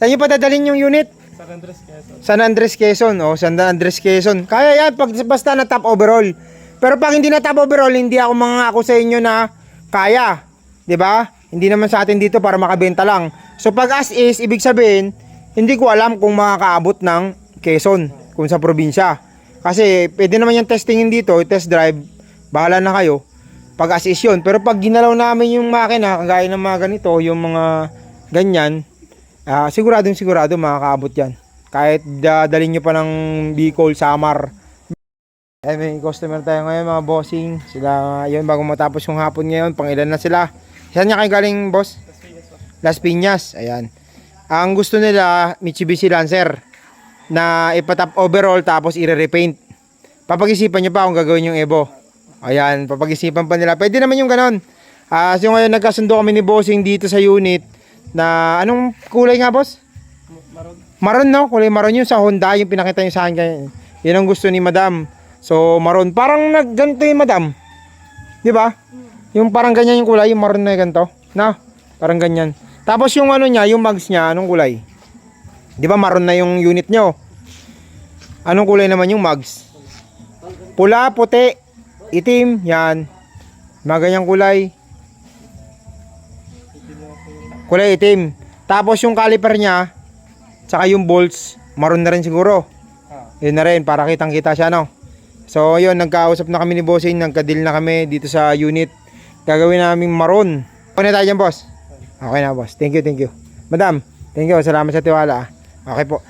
Saan nyo pa dadalhin yung unit? San Andres, Quezon. San Andres Quezon. O, San Andres Quezon. Kaya yan, pag, basta na top overall. Pero pag hindi na top overall, hindi ako mangako sa inyo na kaya. 'Di ba? Hindi naman sa atin dito para makabenta lang. So pag as is, ibig sabihin, hindi ko alam kung makakaabot ng Quezon, kung sa probinsya. Kasi pwede naman yung testingin dito, test drive, bahala na kayo. Pag as is yun. Pero pag ginalaw namin yung makina, kagaya ng mga ganito, yung mga ganyan, ah, siguradong sigurado makakaabot yan. Kahit dadalhin nyo pa ng Bicol, Samar. Eh, may customer tayo ngayon mga bossing. Sila yun bago matapos yung hapon ngayon. Pang ilan na sila. Saan niya kayo galing boss? Las Piñas. Ayan. Ang gusto nila, Mitsubishi Lancer na ipatap overall tapos i-repaint. Papag-isipan nyo pa kung gagawin yung Evo. Ayan, papag-isipan pa nila. Pwede naman yung ganon. Ah, so ngayon nagkasundo kami ni Bossing dito sa unit na anong kulay nga boss? Maron. Maroon no, kulay maroon yung sa Honda, yung pinakita niyo sa akin. Yun ang gusto ni Madam. So maroon, parang nagganto yung Madam. 'Di ba? Yung parang ganyan yung kulay, yung maroon na ganito. Na, parang ganyan. Tapos yung ano niya, yung mags niya, anong kulay? 'Di ba maroon na yung unit nyo? Anong kulay naman yung mags? Pula, puti, itim, yan. Mga ganyang kulay. Kulay itim. Tapos yung caliper niya, Tsaka yung bolts, maroon na rin siguro. Ah. Yun na rin, para kitang kita siya, no? So, yun, nagkausap na kami ni Bossing, nagka-deal na kami dito sa unit. Gagawin namin maroon. Okay na tayo dyan, boss? Okay na, boss. Thank you, thank you. Madam, thank you. Salamat sa tiwala. ah. Okay po.